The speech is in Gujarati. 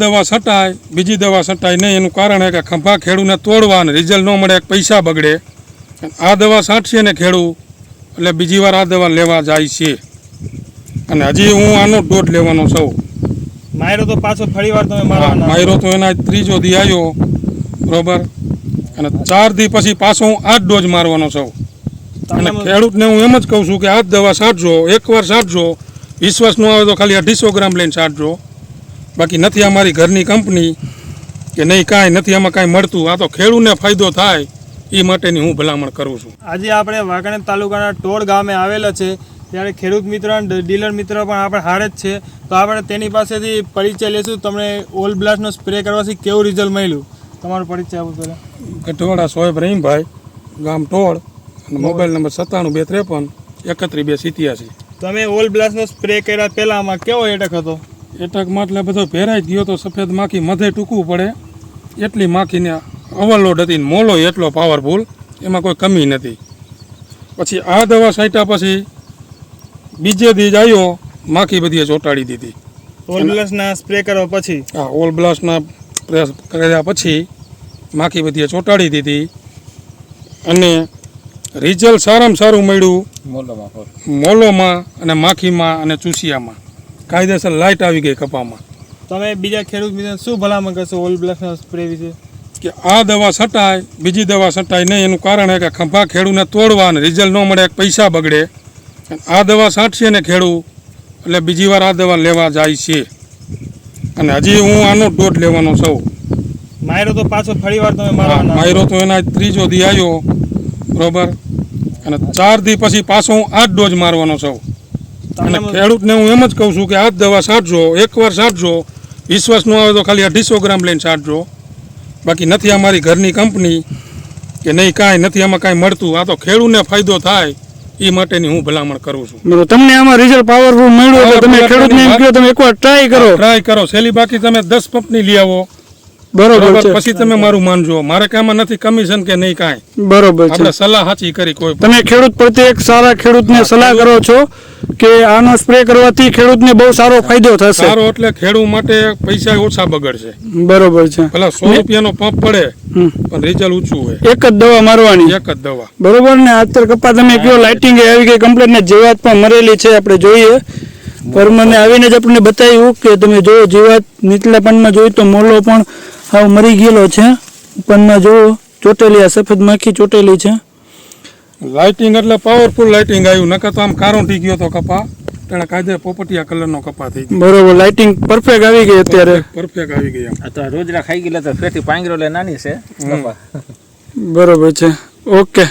દવા છટાય બીજી દવા છટાય નહીં. એનું કારણ એ કે ખંભા ખેડૂને તોડવા અને રિઝલ્ટ ન મળે પૈસા બગડે. આ દવા છાંટશે ને ખેડૂ એટલે બીજી વાર આ દવા લેવા જાય છે. અને હજી હું આનો ડોઝ લેવાનો છું. માયરો તો પાછો ફરી વાર તમે માયરો તો એના ત્રીજો દી આવ્યો બરોબર? અને ચાર દી પછી પાછો હું આ જ ડોઝ મારવાનો છું. અને ખેડૂતને હું એમ જ કહું છું કે આ જ દવા છાંટજો એકવાર છાંટજો. વિશ્વાસ ન આવે તો ખાલી અઢીસો ગ્રામ લઈને છાંટજો. બાકી નથી અમારી ઘરની કંપની કે નહીં કાંઈ નથી આમાં કાંઈ મળતું. આ તો ખેડૂતને ફાયદો થાય એ માટેની હું ભલામણ કરું છું. આજે આપણે વાંકણેર તાલુકાના ટોળ ગામે આવેલા છે ત્યારે ખેડૂત મિત્ર અને ડીલર મિત્ર પણ આપણે હારે જ છે. તો આપણે તેની પાસેથી પરિચય લેશું તમને ઓલ બ્લાસ્ટનો સ્પ્રે કરવાથી કેવું રિઝલ્ટ મળ્યું? તમારો પરિચય આપો પહેલાં. ગઢવાડા સોહેબ રહીમભાઈ ગામ ટોળ અને મોબાઈલ નંબર સત્તાણું બે ત્રેપન એકત્રીસ બે સિત્યાસી. તમે ઓલ બ્લાસ્ટનો સ્પ્રે કર્યા પહેલાં આમાં કેવો એટક હતો? એટકમાં એટલે બધો ભેરાઈ ગયો તો સફેદ માખી મધે ટૂંકવું પડે. એટલી માખીને ઓવરલોડ હતી ને મોલો એટલો પાવરફુલ એમાં કોઈ કમી નથી. પછી આ દવા સાઈટા પછી બીજે દી આવ્યો માખી બધીએ ચોંટાડી દીધી. ઓલ બ્લાસ્ટના સ્પ્રે કરવા પછી? હા ઓલ બ્લાસ્ટના પ્રયાસ કર્યા પછી માખી બધીએ ચોંટાડી દીધી. અને રિઝલ્ટ સારામાં સારું મળ્યું. મોલોમાં અને માખીમાં અને ચૂસિયામાં. કાયદેસર લાઇટ આવી ગઈ કપામાં. તમે બીજા ખેડૂત મિત્ર શું ભલામણ કરશો? ઓલ બ્લેકના સ્પ્રે વિશે? કે આ દવા છટાય બીજી દવા છટાય નહીં. એનું કારણ એ કે ખંભા ખેડૂને તોડવા અને રિઝલ્ટ ન મળે પૈસા બગડે. આ દવા છાંટશે ને ખેડૂ એટલે બીજી વાર આ દવા લેવા જાય છે. અને હજી હું આનો ડોઝ લેવાનો છું. માયરો તો પાછો ફરી વાર તમે મારવાના માયરો તો એના ત્રીજો દી આવ્યો બરોબર? અને ચાર દી પછી પાછો હું આ જ ડોઝ મારવાનો છું. અને ખેડૂતને હું એમ જ કહું છું કે આ જ દવા છાંટજો એકવાર છાંટજો વિશ્વાસ ન આવે તો ખાલી અઢીસો ગ્રામ લઈને છાંટજો બાકી નથી અમારી ઘરની કંપની કે નહીં કાંઈ નથી આમાં કાંઈ મળતું. આ તો ખેડૂતને ફાયદો થાય એ માટેની હું ભલામણ કરું છું. તમને આમાં રિઝલ્ટ પાવરફુલ મળ્યું તમે ખેડૂતને એમ કહો તમે એકવાર ટ્રાય કરો. ટ્રાય કરો. છેલ્લી બાકી તમે દસ પંપની લઈ આવો. બરોબર છે. પછી તમે મારું માનજો. મારે કાંઈમાં નથી કમિશન કે નહીં કાંઈ. બરોબર છે. સલાહ સાચી કરી કોઈ તમે ખેડૂત પ્રત્યે એક સારા ખેડૂતને સલાહ કરો છો કે આનો સ્પ્રે કરવાથી ખેડૂતને બહુ સારો ફાયદો થશે. સારો એટલે ખેડૂત માટે પૈસા ઓછા બગડશે. બરોબર છે. પેલા સો રૂપિયાનો પંપ પડે. પણ રિઝલ્ટ ઊંચું હોય. એક જ દવા મારવાની. એક જ દવા. બરોબર ને? અત્યારે કપા તમે કયો લાઇટિંગ આવી ગઈ કમ્પ્લેટ ને જીવાત પણ મરેલી છે આપણે જોઈએ. પરમને આવીને જ આપણને બતાવ્યું કે તમે જો જીવાત નીચલા પાનમાં જોઈ તો મોલો પણ હાવ મરી ગયેલો છે પાનમાં જો ચોટેલી આ સફેદ માખી ચોટેલી છે. લાઇટિંગ એટલે પાવરફુલ લાઇટિંગ આવ્યું નકર તો આમ કારો ટી ગયો તો કપા. તેને કાયદે પોપટિયા કલરનો કપા થઈ ગયો. બરોબર લાઇટિંગ પરફેક્ટ આવી ગઈ અત્યારે. પરફેક્ટ આવી ગઈ આમ આ તો રોજરા ખાઈ ગયેલા તો ફેટી પાંગરો લે નાની છે બરોબર છે. ઓકે